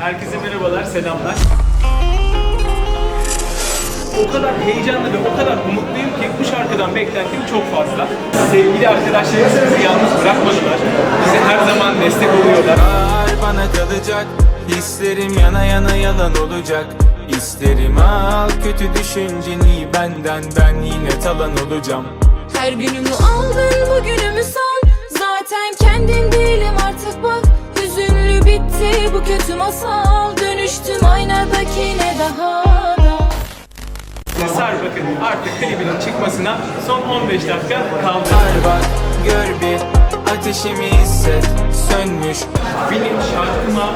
Herkese merhabalar, selamlar. O kadar heyecanlı ve o kadar umutluyum ki bu şarkıdan beklentim çok fazla. Sevgili arkadaşlarımız bizi yalnız bırakmadılar. Bize her zaman destek oluyorlar. Var bana kalacak Hislerim yana yana yalan olacak İsterim al kötü düşünceni benden Ben yine talan olacağım Her günümü aldın bugünümü sal kötü masal Dönüştüm aynadaki ne daha da Sar bakın artık klibinin çıkmasına son 15 dakika kaldı. Var bak gör bir ateşimi hisset Sönmüş Benim şarkıma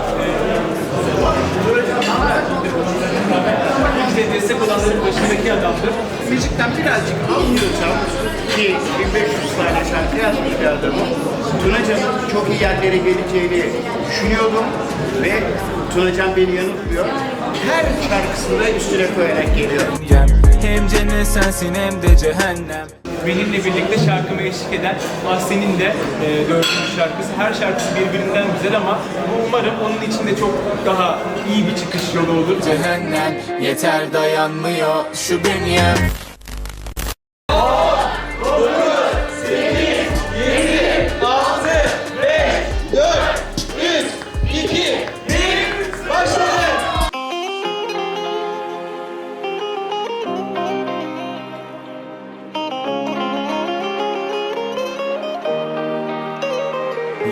bize destek olanların başındaki adamdır. müzikten birazcık anlıyorsam ki 1500 tane şarkı yazmış bir adamım. Tunaca'nın çok iyi yerlere geleceğini düşünüyordum ve Tunacan beni yanıltmıyor. Her şarkısında üstüne koyarak geliyor. Hem cennet sensin hem de cehennem Benimle birlikte şarkıma eşlik eden Ahsen'in de e, dördüncü şarkısı. Her şarkısı birbirinden güzel ama umarım onun için de çok daha iyi bir çıkış yolu olur. Cehennem yeter dayanmıyor şu bünyem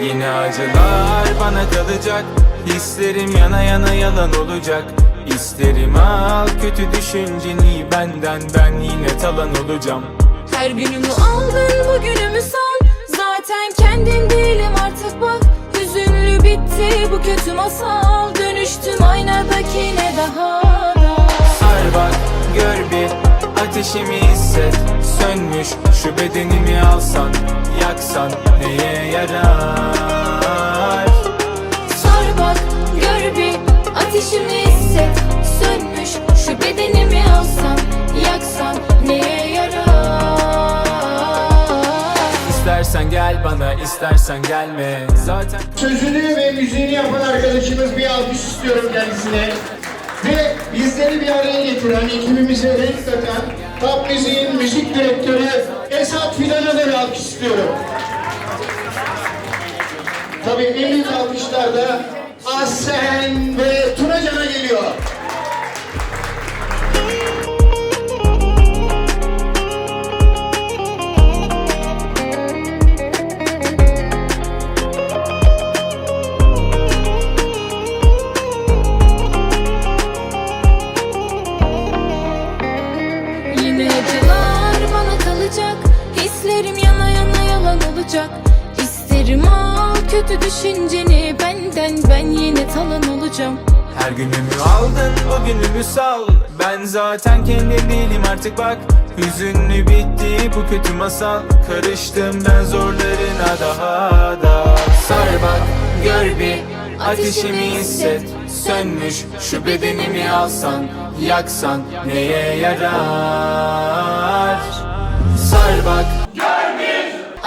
Yine acılar bana kalacak. Hislerim yana yana yalan olacak. İsterim al kötü düşünceni benden. Ben yine talan olacağım. Her günümü aldın bugünümü sal Zaten kendim değilim artık bak. Hüzünlü bitti bu kötü masal. Dönüştüm aynadaki ne daha ateşimi hisset Sönmüş. Şu bedenimi alsan Yaksan neye yarar? Sar bak gör bir ateşimi hisset Sönmüş. Şu bedenimi alsan Yaksan neye yarar? İstersen gel bana istersen gelme. Zaten Sözünü ve müziğini yapan arkadaşımız bir alkış istiyorum kendisine. Ve bizleri bir araya getiren, ekibimize renk katan Top Müziğin müzik direktörü Esat Fidan'a da alkış istiyorum. Tabii en büyük alkışlar da Asen ve Tunacan'a olacak. İsterim al kötü düşünceni benden Ben yine talan olacağım. Her günümü aldın o günümü sal. Ben zaten kendim değilim artık bak. Hüzünlü bitti bu kötü masal. Karıştım ben zorlarına daha da. Sar bak gör bir ateşimi hisset. Sönmüş şu bedenimi alsan Yaksan neye yarar? Sar bak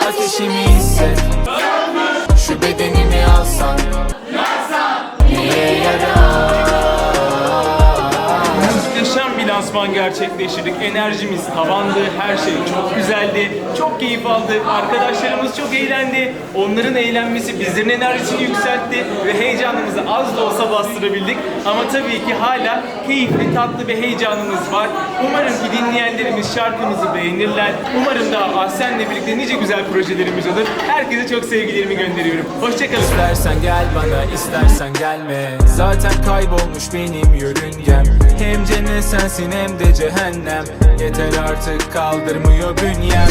ateşimi hisset. Şu bedenimi alsan lansman gerçekleştirdik. Enerjimiz tavandı, her şey çok güzeldi. Çok keyif aldık. Arkadaşlarımız çok eğlendi. Onların eğlenmesi bizlerin enerjisini yükseltti ve heyecanımızı az da olsa bastırabildik. Ama tabii ki hala keyifli, tatlı bir heyecanımız var. Umarım ki dinleyenlerimiz şarkımızı beğenirler. Umarım da Ahsen'le birlikte nice güzel projelerimiz olur. Herkese çok sevgilerimi gönderiyorum. Hoşçakalın. İstersen gel bana istersen gelme Zaten kaybolmuş benim yörüngem Hem cennet sensin hem de cehennem. Yeter artık kaldırmıyor bünyem